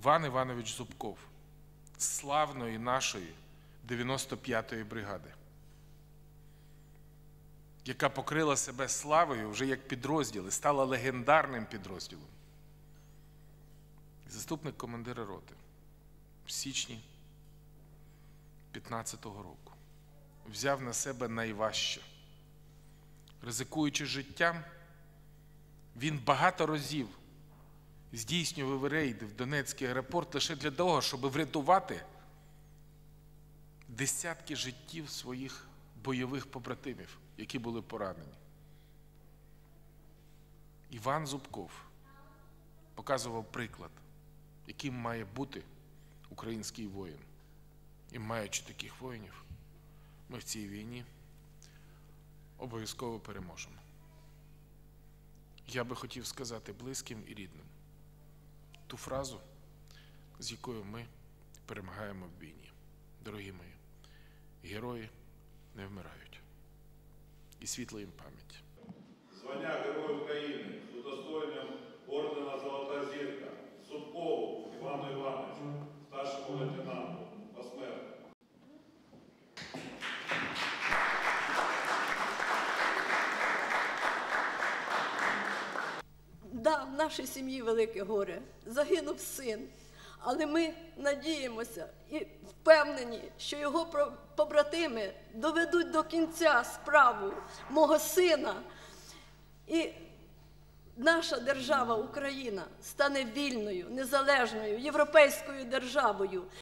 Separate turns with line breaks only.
Іван Іванович Зубков славної нашої 95-ї бригади, яка покрила себе славою вже як підрозділ і стала легендарним підрозділом. Заступник командира роти в січні 15-го року взяв на себе найважче. Ризикуючи життям, він багато разів здійснював рейди в Донецький аеропорт лише для того, щоб врятувати десятки життів своїх бойових побратимів, які були поранені. Іван Зубков показував приклад, яким має бути український воїн. І маючи таких воїнів, ми в цій війні обов'язково переможемо. Я би хотів сказати близьким і рідним ту фразу, з якою ми перемагаємо в війні. Дорогі мої, герої не вмирають. І світла їм пам'ять.
Звання Герой
нашій сім'ї велике горе. Загинув син. Але ми надіємося і впевнені, що його побратими доведуть до кінця справу мого сина. І наша держава Україна стане вільною, незалежною, європейською державою.